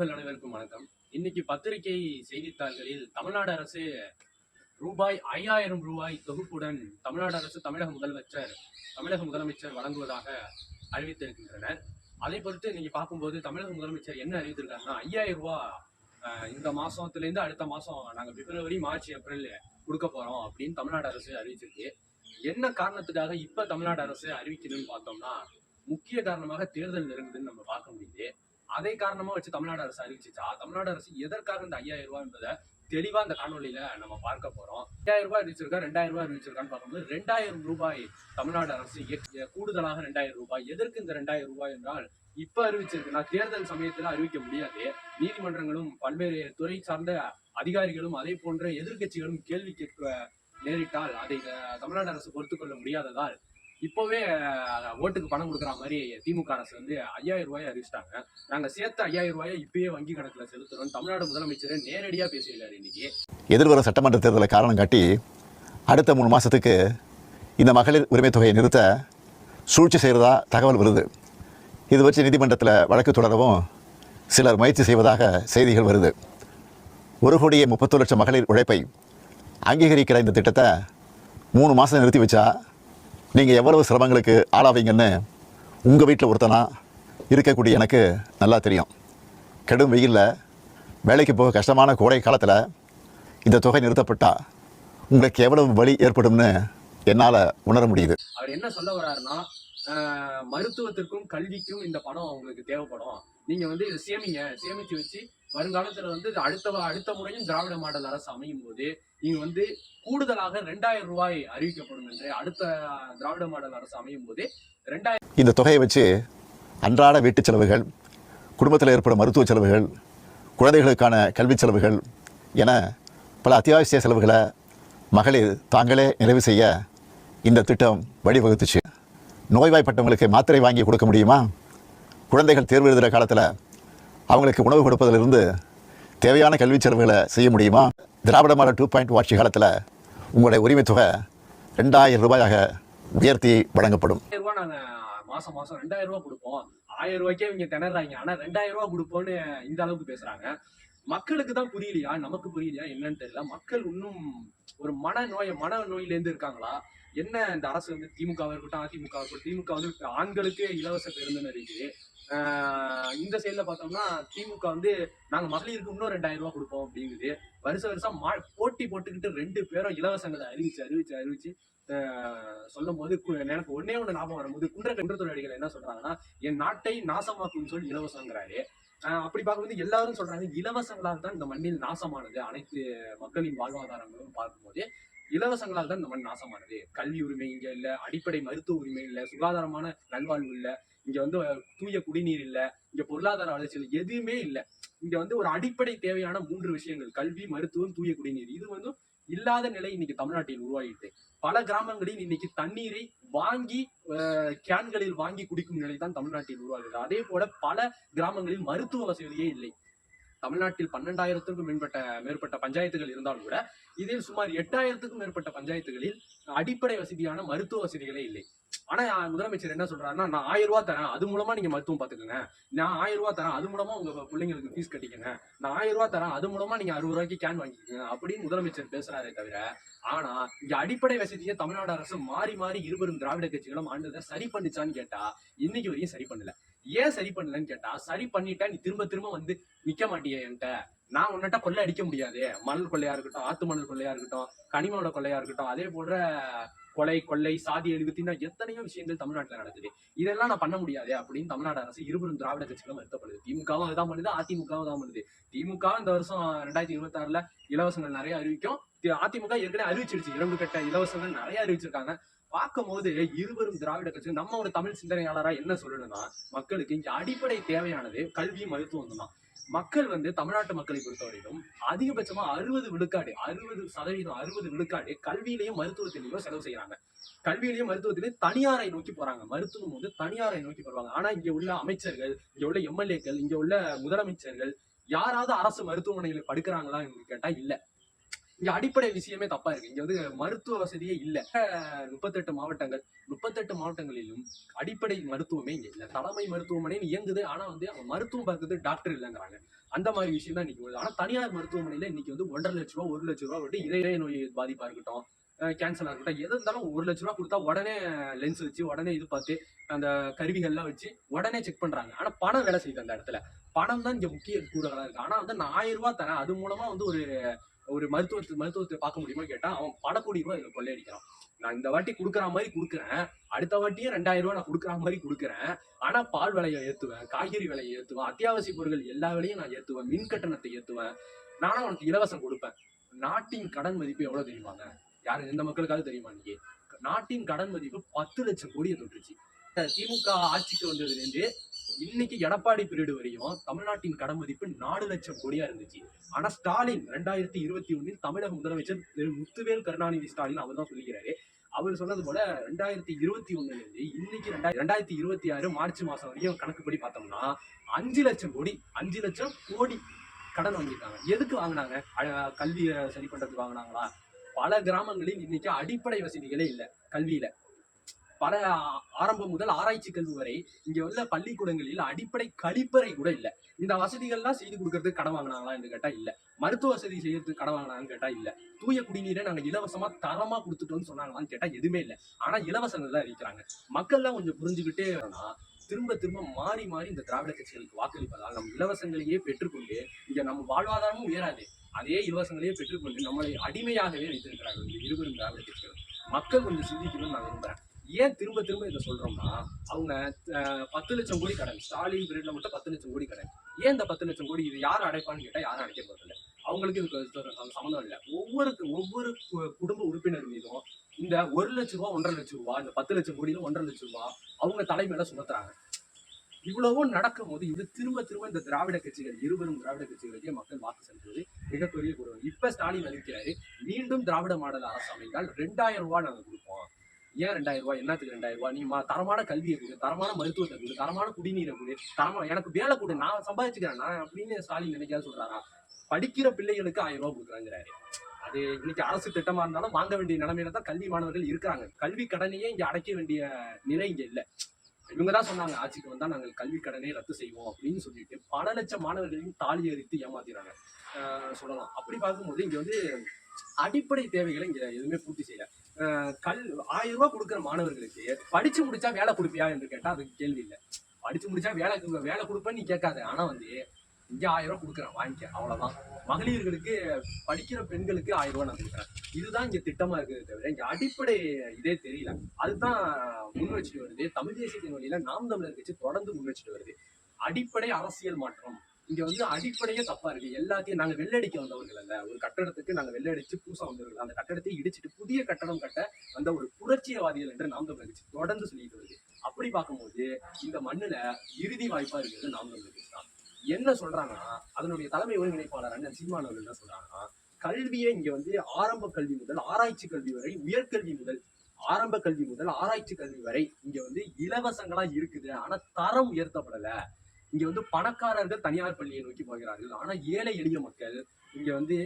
வணக்கம். இன்னைக்கு பத்திரிகை செய்தித்தாள்களில் தமிழ்நாடு அரசு ரூபாய் ஐயாயிரம் ரூபாய் தொகுப்புடன் தமிழ்நாடு அரசு தமிழக முதலமைச்சர் தமிழக முதலமைச்சர் வழங்குவதாக அறிவித்திருக்கின்றனர். அதை பொறுத்து நீங்க பார்க்கும்போது தமிழக முதலமைச்சர் என்ன அறிவித்திருக்காருன்னா ஐயாயிரம் ரூபாய் இந்த மாசத்துல இருந்து அடுத்த மாசம் நாங்க பிப்ரவரி மார்ச் ஏப்ரல் கொடுக்க போறோம் அப்படின்னு தமிழ்நாடு அரசு அறிவிச்சிருக்கு. என்ன காரணத்துக்காக இப்ப தமிழ்நாடு அரசு அறிவிக்கணும்னு பார்த்தோம்னா முக்கிய காரணமாக தேர்தல் நெருங்குதுன்னு நம்ம பார்க்க முடியுது. அதை காரணமா வச்சு தமிழ்நாடு அரசு அறிவிச்சிச்சா? தமிழ்நாடு அரசு எதற்காக இந்த ஐயாயிரம் ரூபாய் என்பதை தெளிவா இந்த காணொலியில நம்ம பார்க்க போறோம். ஐயாயிரம் ரூபாய் அறிவிச்சிருக்கா ரெண்டாயிரம் ரூபாய் அறிவிச்சிருக்கான்னு பார்க்கும்போது ரெண்டாயிரம் ரூபாய் தமிழ்நாடு அரசு கூடுதலாக ரெண்டாயிரம் ரூபாய். எதற்கு இந்த ரெண்டாயிரம் ரூபாய் என்றால் இப்ப அறிவிச்சிருக்குன்னா தேர்தல் சமயத்துல அறிவிக்க முடியாது. நீதிமன்றங்களும் பல்வேறு துறை சார்ந்த அதிகாரிகளும் அதே போன்ற எதிர்க்கட்சிகளும் கேள்வி கேட்க நேரிட்டால் அதை தமிழ்நாடு அரசு பொறுத்துக்கொள்ள முடியாததால் இப்போவே ஓட்டுக்கு பணம் கொடுக்குற மாதிரி திமுக அரசு வந்து ஐயாயிரம் ரூபாய் அறிவிச்சிட்டாங்க. நாங்க சேர்த்த ஐயாயிரம் ரூபாயை இப்பயே வங்கி கணக்குல செலுத்துறோம் தமிழ்நாடு முதலமைச்சர் நேரடியா பேசியிருக்காரு இன்னைக்கு. எதிர்வரும் சட்டமன்ற தேர்தலை காரணம் காட்டி அடுத்த மூணு மாதத்துக்கு இந்த மகளிர் உரிமை தொகையை நிறுத்த சூழ்ச்சி செய்கிறதா தகவல் வருது. இது வச்சு நீதிமன்றத்தில் வழக்கு தொடரவும் சிலர் முயற்சி செய்வதாக செய்திகள் வருது. ஒரு கோடியே முப்பத்தொரு லட்சம் மகளிர் உழைப்பை அங்கீகரிக்கிற இந்த திட்டத்தை மூணு மாதம் நிறுத்தி வச்சா நீங்கள் எவ்வளவு சிரமங்களுக்கு ஆளாவீங்கன்னு உங்கள் வீட்டில் ஒருத்தனா இருக்கக்கூடிய எனக்கு நல்லா தெரியும். கடும் வெயிலில் வேலைக்கு போக கஷ்டமான கோடை காலத்தில் இந்த தொகை நிறுத்தப்பட்டால் உங்களுக்கு எவ்வளவு வலி ஏற்படும்னு என்னால் உணர முடியுது. அவர் என்ன சொல்ல வர்றாருன்னா மருத்துவத்திற்கும் கல்விக்கும் இந்த பணம் உங்களுக்கு தேவைப்படும். நீங்கள் வந்து இதை சேமிங்க சேமித்து வச்சு வருங்காலத்துல வந்து அடுத்த அடுத்த முறையும் திராவிட மாடல் அரசு அமையும் போது நீங்க வந்து கூடுதலாக ரெண்டாயிரம் ரூபாய் அறிவிக்கப்படும் என்று அடுத்த திராவிட மாடல் அரசு அமையும் போது ரெண்டாயிரம் இந்த தொகையை வச்சு அன்றாட வீட்டு செலவுகள் குடும்பத்தில் ஏற்படும் மருத்துவ செலவுகள் குழந்தைகளுக்கான கல்வி செலவுகள் என பல அத்தியாவசிய செலவுகளை மகளிர் தாங்களே நிறைவு செய்ய இந்த திட்டம் வழிவகுத்துச்சு. நோய்வாய்ப்பட்டவங்களுக்கு மாத்திரை வாங்கி கொடுக்க முடியுமா? குழந்தைகள் தேர்வு எழுதுகிற காலத்தில் அவங்களுக்கு உணவு கொடுப்பதிலிருந்து தேவையான கல்வி செலவுகளை செய்ய முடியுமா? திராவிட மாடல் டூ பாயிண்ட் ஆட்சி காலத்தில் உங்களுடைய உரிமை தொகை ரெண்டாயிரம் ரூபாயாக உயர்த்தி வழங்கப்படும். மாசம் மாசம் ரெண்டாயிரம் ரூபாய் கொடுப்போம். ஆயிரம் ரூபாய்க்கே இவங்க திணறாங்க. ஆனா ரெண்டாயிரம் ரூபாய் கொடுப்போம்னு இந்த அளவுக்கு பேசுறாங்க. மக்களுக்கு தான் புரியலையா? நமக்கு புரியலையா? என்னன்னு தெரியல. மக்கள் இன்னும் ஒரு மன நோய் மன நோயிலேருந்து இருக்காங்களா? என்ன இந்த அரசு வந்து திமுக இருக்கட்டும் அதிமுக இருக்கட்டும் திமுக வந்து ஆண்களுக்கு இலவச பேருந்துன்னு இருக்குது. இந்த சைடுல பார்த்தோம்னா திமுக வந்து நாங்க மகளிருக்கு இன்னும் ரெண்டாயிரம் ரூபாய் கொடுப்போம் அப்படிங்குது. வருஷ வருஷம் மா போட்டி போட்டுக்கிட்டு ரெண்டு பேரும் இலவசங்களை அறிவிச்சு அறிவிச்சு அறிவிச்சு ஆஹ் சொல்லும் போது எனக்கு ஒன்னே ஒண்ணு ஞாபகம் வரும்போது குன்ற குன்றத்தொழிலாளிகள் என்ன சொல்றாங்கன்னா என் நாட்டை நாசமாக்கும் சொல்லி இலவசங்கிறாரு. ஆஹ் அப்படி பார்க்கும்போது எல்லாரும் சொல்றாங்க இலவசங்களால் தான் இந்த மண்ணில் நாசமானது. அனைத்து மக்களின் வாழ்வாதாரங்களும் பார்க்கும்போது இலவசங்களால் தான் இந்த மண் நாசமானது. கல்வி உரிமை இங்க இல்ல அடிப்படை மருத்துவ உரிமை இல்ல சுகாதாரமான நல்வாழ்வு இல்ல இங்க வந்து தூய குடிநீர் இல்ல இங்க பொருளாதார வளர்ச்சி இல்லை எதுவுமே இல்ல. இங்க வந்து ஒரு அடிப்படை தேவையான மூன்று விஷயங்கள் கல்வி மருத்துவம் தூய குடிநீர். இது வந்து இல்லாத நிலை இன்னைக்கு தமிழ்நாட்டில் உருவாகிட்டு. பல கிராமங்களில் இன்னைக்கு தண்ணீரை வாங்கி அஹ், கேன்களில் வாங்கி குடிக்கும் நிலை தான் தமிழ்நாட்டில் உருவாகுது. அதே போல பல கிராமங்களில் மருத்துவ வசதியே இல்லை. தமிழ்நாட்டில் பன்னெண்டாயிரத்துக்கும் மேற்பட்ட மேற்பட்ட பஞ்சாயத்துகள் இருந்தாலும் கூட இதில் சுமார் எட்டாயிரத்துக்கும் மேற்பட்ட பஞ்சாயத்துகளில் அடிப்படை வசதியான மருத்துவ வசதிகளே இல்லை. ஆனா முதலமைச்சர் என்ன சொல்றாருன்னா நான் ஆயிரம் ரூபாய் தரேன். அது மூலமா நீங்க மருத்துவம் பாத்துக்கோங்க. நான் ஆயிரம் ரூபாய் தரேன். அது மூலமா உங்க பிள்ளைங்களுக்கு ஃபீஸ் கட்டிக்கங்க. நான் ஆயிரம் ரூபாய் தரேன். அது மூலமா நீங்க அறுபது ரூபாய்க்கு கேன் வாங்கிக்கோங்க. அப்படின்னு முதலமைச்சர் பேசுறாரே தவிர ஆனா இங்க அடிப்படை வசதியை தமிழ்நாடு அரசு மாறி மாறி இருவரும் திராவிட கட்சிகளும் ஆண்டதை சரி பண்ணிச்சான்னு கேட்டா இன்னைக்கு வரையும் சரி பண்ணல. ஏன் சரி பண்ணலன்னு கேட்டா சரி பண்ணிட்டா நீ திரும்ப திரும்ப வந்து நிக்க மாட்டிய என்கிட்ட. நான் உன்னட்ட கொள்ளை அடிக்க முடியாது. மணல் கொள்ளையா இருக்கட்டும் ஆத்து மணல் கொள்ளையா இருக்கட்டும் கனிமோட கொள்ளையா இருக்கட்டும் அதே போன்ற கொலை கொள்ளை சாதி எழுபத்தின்னா எத்தனையோ விஷயங்கள் தமிழ்நாட்டுல நடக்குது. இதெல்லாம் நான் பண்ண முடியாது அப்படின்னு தமிழ்நாடு அரசு இருவரும் திராவிட கட்சிகளும் வருத்தப்படுது. திமுகவும் அதுதான் பண்ணுது அதிமுகவும் தான் பண்ணுது. திமுக இந்த வருஷம் ரெண்டாயிரத்தி இருபத்தி ஆறுல இலவசங்கள் நிறைய அறிவிக்கும். அதிமுக ஏற்கனவே அறிவிச்சிருச்சு. இரண்டு கட்ட இலவசங்கள் நிறைய அறிவிச்சிருக்காங்க. பார்க்கும்போது இருவரும் திராவிட கட்சி நம்ம ஒரு தமிழ் சிந்தனையாளரா என்ன சொல்லணும்னா மக்களுக்கு இங்க அடிப்படை தேவையானது கல்வி மருத்துவம் தான். மக்கள் வந்து தமிழ்நாட்டு மக்களை பொறுத்தவரையிலும் அதிகபட்சமா அறுபது விழுக்காடு அறுபது சதவீதம் அறுபது விழுக்காடு கல்வியிலையும் மருத்துவத்திலையும் செலவு செய்யறாங்க. கல்வியிலையும் மருத்துவத்திலையும் தனியாரை நோக்கி போறாங்க. மருத்துவம் வந்து தனியாரை நோக்கி போறாங்க. ஆனா இங்க உள்ள அமைச்சர்கள் இங்க உள்ள எம்எல்ஏக்கள் இங்க உள்ள முதலமைச்சர்கள் யாராவது அரசு மருத்துவமனைகளை படுக்கிறாங்களா கேட்டா இல்ல. இங்க அடிப்படை விஷயமே தப்பா இருக்கு. இங்க வந்து மருத்துவ வசதியே இல்ல. முப்பத்தெட்டு மாவட்டங்கள். முப்பத்தெட்டு மாவட்டங்களிலும் அடிப்படை மருத்துவமே இங்க இல்ல. தலைமை மருத்துவமனை இயங்குது. ஆனா வந்து அவங்க மருத்துவம் பார்க்கறது டாக்டர் இல்லைங்கிறாங்க. அந்த மாதிரி விஷயம் தான் இன்னைக்கு வருது. ஆனா தனியார் மருத்துவமனையில இன்னைக்கு வந்து ஒன்றரை லட்ச ரூபா ஒரு லட்ச ரூபா விட்டு இதய நோய் பாதிப்பா இருக்கட்டும் கேன்சலாக இருக்கட்டும் எது இருந்தாலும் ஒரு லட்ச ரூபா கொடுத்தா உடனே லென்ஸ் வச்சு உடனே இது பார்த்து அந்த கருவிகள்லாம் வச்சு உடனே செக் பண்றாங்க. ஆனா பணம் வேலை செய்யுது அந்த இடத்துல. பணம் தான் இங்க முக்கிய கூறுகளா இருக்கு. ஆனா வந்து நான் ஆயிரம் ரூபா தரேன். அது மூலமா வந்து ஒரு ஒரு மருத்துவத்தை மருத்துவத்தை பார்க்க முடியுமா கேட்டா அவன் பல கோடி ரூபாய் கொள்ளையடிக்கிறான் நான் இந்த வாட்டி கொடுக்குற மாதிரி கொடுக்குறேன். அடுத்த வாட்டியும் ரெண்டாயிரம் ரூபாய் நான் கொடுக்குற மாதிரி கொடுக்குறேன். ஆனா பால் விலையை ஏத்துவேன் காய்கறி விலையை ஏத்துவேன் அத்தியாவசிய பொருட்கள் எல்லா விலையும் நான் ஏத்துவேன் மின் கட்டணத்தை ஏத்துவேன். நானும் உனக்கு இலவசம் கொடுப்பேன். நாட்டின் கடன் மதிப்பு எவ்வளோ தெரியுமாங்க யாரு எந்த மக்களுக்காவது தெரியுமா நீங்க நாட்டின் கடன் மதிப்பு பத்து லட்சம் கோடியை தொட்டுருச்சு. திமுக ஆட்சிக்கு வந்ததுல இருந்து இன்னைக்கு எடப்பாடி பீரியடு வரையும் தமிழ்நாட்டின் கடன் மதிப்பு நாலு லட்சம் கோடியா இருந்துச்சு. ஆனா ஸ்டாலின் ரெண்டாயிரத்தி இருபத்தி ஒண்ணில் தமிழக முதலமைச்சர் திரு முத்துவேல் கருணாநிதி ஸ்டாலின் அவர் தான் சொல்லிக்கிறாரு. அவர் சொன்னது போல ரெண்டாயிரத்தி இருபத்தி ஒண்ணுல இருந்து இன்னைக்கு ரெண்டாயிரத்தி ரெண்டாயிரத்தி இருபத்தி ஆறு மார்ச் மாசம் வரையும் கணக்குப்படி பார்த்தோம்னா அஞ்சு லட்சம் கோடி அஞ்சு லட்சம் கோடி கடன் வாங்கியிருக்காங்க. எதுக்கு வாங்கினாங்க? அஹ் கல்வியை சரி பண்றதுக்கு வாங்கினாங்களா? பல கிராமங்களில் இன்னைக்கு அடிப்படை வசதிகளே இல்ல கல்வியில. பல ஆரம்பம் முதல் ஆராய்ச்சி கல்வி வரை இங்க உள்ள பள்ளிக்கூடங்களில் அடிப்படை கழிப்பறை கூட இல்ல. இந்த வசதிகள்லாம் செய்து கொடுக்கறதுக்கு கடன் வாங்கினாங்களா என்று கேட்டா இல்ல. மருத்துவ வசதி செய்யறதுக்கு கடன் வாங்கினாங்கன்னு கேட்டா இல்ல. தூய குடிநீரை நாங்க இலவசமா தரமா கொடுத்துட்டோம்னு சொன்னாங்களான்னு கேட்டா எதுவுமே இல்ல. ஆனா இலவசங்கள் தான் இருக்கிறாங்க மக்கள்லாம் கொஞ்சம் புரிஞ்சுக்கிட்டே வரனா திரும்ப திரும்ப மாறி மாறி இந்த திராவிட கட்சிகளுக்கு வாக்களிப்பதால் நம்ம இலவசங்களையே பெற்றுக்கொண்டு இங்க நம்ம வாழ்வாதாரமும் உயராது. அதே இலவசங்களையே பெற்றுக்கொண்டு நம்மளை அடிமையாகவே வைத்திருக்கிறார்கள் இந்த இருவரும் திராவிட கட்சிகள். மக்கள் கொஞ்சம் சிந்திக்கணும்னு நான் விரும்புறேன். ஏன் திரும்ப திரும்ப இதை சொல்றோம்னா அவங்க அஹ், பத்து லட்சம் கோடி கடன் ஸ்டாலின் பீரியட்ல மட்டும் பத்து லட்சம் கோடி கடன். ஏன் இந்த பத்து லட்சம் கோடி இது யார் அடைப்பான்னு கேட்டா யாரும் அடைக்க போறதில்ல அவங்களுக்கு இதுக்கு சம்மந்தம் இல்லை. ஒவ்வொரு ஒவ்வொரு கு- குடும்ப உறுப்பினர் மீதும் இந்த ஒரு லட்ச ரூபா ஒன்றரை லட்சம் ரூபா இந்த பத்து லட்சம் கோடியில ஒன்றரை லட்சம் ரூபா அவங்க தலைமையில சுமத்துறாங்க. இவ்வளவும் நடக்கும் போது இது திரும்ப திரும்ப இந்த திராவிட கட்சிகள் இருவரும் திராவிட கட்சிகளுக்கே மக்கள் வாக்கு செலுத்துவது மிகப்பெரிய குற்றம் இப்ப ஸ்டாலின் அறிவிக்கிறாரு மீண்டும் திராவிட மாடல் அரசு அமைந்தால் ரெண்டாயிரம் ரூபாய் நாங்கள் கொடுப்போம். ஏன் ரெண்டாயிரம் ரூபாய் என்னத்துக்கு ரெண்டாயிரம் ரூபாய் நீ தரமான கல்வியை கொடு தரமான மருத்துவத்தை கொடு தரமான குடிநீரை கொடு தரமா எனக்கு வேலை கொடு நான் சம்பாதிச்சுக்கிறேன் நான் அப்படின்னு ஸ்டாலின் நினைக்காத சொல்றாரா? படிக்கிற பிள்ளைகளுக்கு ஆயிரம் ரூபாய் கொடுக்குறாங்கிறாரு. அது இன்னைக்கு அரசு திட்டமா இருந்தாலும் வாங்க வேண்டிய நிலைமையில தான் கல்வி மாணவர்கள் இருக்கிறாங்க. கல்வி கடனையே இங்க அடைக்க வேண்டிய நிலை இங்க இல்லை. இவங்க தான் சொன்னாங்க ஆட்சிக்கு வந்தா நாங்கள் கல்வி கடனை ரத்து செய்வோம் அப்படின்னு சொல்லிட்டு பல லட்சம் மாணவர்களையும் தாலி எறித்து ஏமாத்திறாங்க சொல்லலாம். அப்படி பார்க்கும்போது இங்க வந்து அடிப்படை தேவைகளை இங்க எதுவுமே பூர்த்தி செய்யல. கல் ஆயிரம் ரூபாய் கொடுக்குற மாணவர்களுக்கு படிச்சு முடிச்சா வேலை கொடுப்பியா என்று கேட்டா அதுக்கு கேள்வி இல்லை. படிச்சு முடிச்சா வேலை வேலை கொடுப்பேன்னு நீ கேட்காது. ஆனா வந்து இங்க ஆயிரம் ரூபாய் கொடுக்குறேன் வாங்கிக்க அவ்வளவுதான். மகளிர்களுக்கு படிக்கிற பெண்களுக்கு ஆயிரம் ரூபாய் நான் கொடுக்குறேன். இதுதான் இங்க திட்டமா இருக்குது தவிர இங்க அடிப்படை இதே தெரியல. அதுதான் முன் வச்சுட்டு வருது. தமிழ் தேசியத்தின் வழியில நாம் தமிழர் கட்சி தொடர்ந்து முன் வச்சுட்டு வருது. அடிப்படை அரசியல் மாற்றம். இங்க வந்து அடிப்படையே தப்பா இருக்கு. எல்லாத்தையும் நாங்க வெள்ளடிக்க வந்தவர்கள் அல்ல. ஒரு கட்டடத்துக்கு நாங்க வெள்ளடிச்சு பூசா வந்தவர்கள். அந்த கட்டடத்தை இடிச்சிட்டு புதிய கட்டடம் கட்ட வந்த ஒரு புரட்சியவாதிகள் என்று நாம் தமிழர் தொடர்ந்து சொல்லிட்டு வருது. அப்படி பார்க்கும்போது இந்த மண்ணுல இறுதி வாய்ப்பா இருக்கிறது நாம் தமிழர் தான். என்ன சொல்றாங்கன்னா அதனுடைய தலைமை ஒருங்கிணைப்பாளர் அண்ணன் சீமானவர்கள் என்ன சொல்றாங்கன்னா கல்வியை இங்க வந்து ஆரம்ப கல்வி முதல் ஆராய்ச்சி கல்வி வரை உயர்கல்வி முதல் ஆரம்ப கல்வி முதல் ஆராய்ச்சி கல்வி வரை இங்க வந்து இலவசங்களா இருக்குது. ஆனா தரம் உயர்த்தப்படல. இங்க வந்து பணக்காரர்கள் தனியார் பள்ளியை நோக்கி போகிறார்கள். ஆனா ஏழை எளிய மக்கள் இங்க வந்து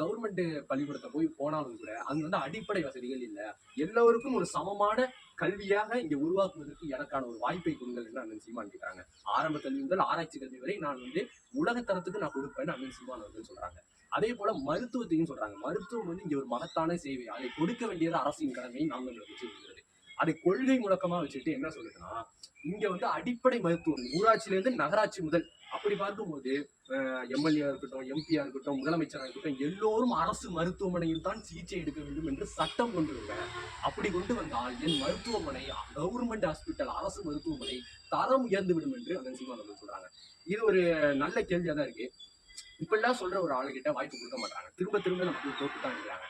கவர்மெண்ட் பள்ளிக்கூடத்தை போய் போனாலும் கூட அங்க வந்து அடிப்படை வசதிகள் இல்ல. எல்லோருக்கும் ஒரு சமமான கல்வியாக இங்க உருவாக்குவதற்கு எனக்கான ஒரு வாய்ப்பை கொடுங்கள் என்று அண்ணன் சீமான் கேட்கிறாங்க ஆரம்ப கல்வி முதல் ஆராய்ச்சி கல்வி வரை நான் வந்து உலக தரத்துக்கு நான் கொடுப்பேன்னு அண்ணன் சீமான் அவர்கள் சொல்றாங்க. அதே போல மருத்துவத்தையும் சொல்றாங்க. மருத்துவம் வந்து இங்க ஒரு மகத்தான சேவை. அதை கொடுக்க வேண்டியது அரசின் கடமை நாங்கள் வச்சுருக்கிறது அதை கொள்கை முழக்கமா வச்சுட்டு என்ன சொல்லுதுன்னா இங்க வந்து அடிப்படை மருத்துவம் ஊராட்சியிலேருந்து நகராட்சி முதல். அப்படி பார்க்கும்போது எம்எல்ஏ இருக்கட்டும் எம்பியா இருக்கட்டும் முதலமைச்சராக இருக்கட்டும் எல்லோரும் அரசு மருத்துவமனையில் தான் சிகிச்சை எடுக்க வேண்டும் என்று சட்டம் கொண்டு வருங்க அப்படி கொண்டு வந்தால் என் மருத்துவமனை கவர்மெண்ட் ஹாஸ்பிட்டல் அரசு மருத்துவமனை தரம் உயர்ந்து விடும் என்று அதன் சீமான் சொல்றாங்க. இது ஒரு நல்ல கேள்வியா தான் இருக்கு. இப்படிலாம் சொல்ற ஒரு ஆளுகிட்ட வாய்ப்பு கொடுக்க மாட்டாங்க. திரும்ப திரும்ப நமக்கு தோத்து தான் இருக்கிறாங்க.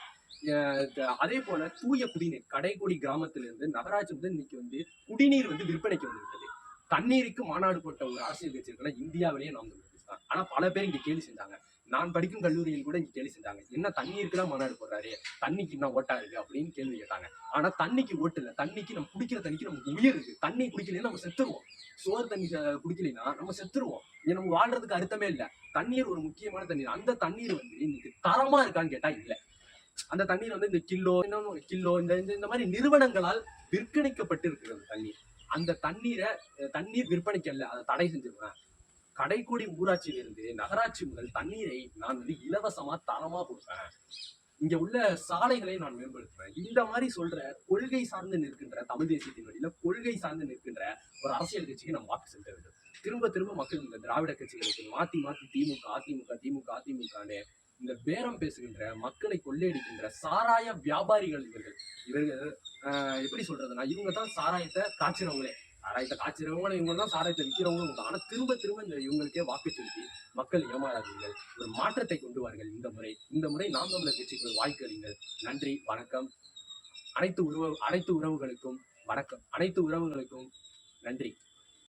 அதே போல தூய குடிநீர் கடைகோடி கிராமத்திலிருந்து நகராட்சி வந்து இன்னைக்கு வந்து குடிநீர் வந்து விற்பனைக்கு வந்துவிட்டது தண்ணீருக்கு மாநாடு போட்ட ஒரு அரசியல் கட்சி இருக்குன்னா இந்தியாவிலேயே நாம் தான். ஆனா பல பேர் இங்க கேள்வி செஞ்சாங்க. நான் படிக்கும் கல்லூரியில் கூட இங்க கேள்வி செஞ்சாங்க. என்ன தண்ணீருக்கு தான் மாநாடு போடுறாரு? தண்ணிக்கு என்ன ஓட்டா இருக்கு? அப்படின்னு கேள்வி கேட்டாங்க. ஆனா தண்ணிக்கு ஓட்டு இல்ல. தண்ணிக்கு நம்ம குடிக்கிற தண்ணிக்கு நமக்கு உயிர் இருக்கு. தண்ணி குடிக்கலைன்னா நம்ம செத்துருவோம். சோறு தண்ணி குடிக்கலைன்னா நம்ம செத்துருவோம். இங்க நம்ம வாழ்றதுக்கு அர்த்தமே இல்ல. தண்ணீர் ஒரு முக்கியமான தண்ணீர். அந்த தண்ணீர் வந்து இன்னைக்கு தரமா இருக்கான்னு கேட்டா இல்ல. அந்த தண்ணீர் வந்து இந்த கில்லோ இன்னொன்னு கில்லோ இந்த இந்த- இந்த மாதிரி நிறுவனங்களால் விற்பனைக்கப்பட்டு இருக்கிறது தண்ணீர். அந்த தண்ணீரை தண்ணீர் விற்பனைக்கு அல்ல அதை தடை செஞ்சிருக்கிறேன் கடைக்கோடி ஊராட்சியிலிருந்து நகராட்சி முதல் தண்ணீரை நான் வந்து இலவசமா தரமா கொடுப்பேன். இங்க உள்ள சாலைகளை நான் மேம்படுத்துவேன் இந்த மாதிரி சொல்ற கொள்கை சார்ந்து நிற்கின்ற தமிழ் தேசியத்தின் வழியில கொள்கை சார்ந்து நிற்கின்ற ஒரு அரசியல் கட்சிக்கு நம்ம வாக்கு செலுத்த வேண்டும். திரும்ப திரும்ப மக்கள் இந்த திராவிட கட்சிகளுக்கு மாத்தி மாத்தி திமுக அதிமுக திமுக அதிமுகன்னு இந்த பேரம் பேசுகின்ற மக்களை கொள்ளையடிக்கின்ற சாராய வியாபாரிகள் இவர்கள். இவர்கள் எப்படி சொல்றதுன்னா இவங்க தான் சாராயத்தை காய்ச்சிறவங்களே. சாராயத்தை காய்ச்சிறவங்களும் இவங்க தான் சாராயத்தை விற்கிறவங்களும் ஆனால் திரும்ப திரும்ப இந்த இவங்களுக்கே வாக்கு செலுத்தி மக்கள் ஏமாறாதீர்கள். ஒரு மாற்றத்தை கொண்டு வார்கள் இந்த முறை. இந்த முறை நாம் தமிழர் கட்சிக்கு ஒரு வாய்ப்பு அளிங்கள் நன்றி வணக்கம். அனைத்து உறவு அனைத்து உறவுகளுக்கும் வணக்கம். அனைத்து உறவுகளுக்கும் நன்றி.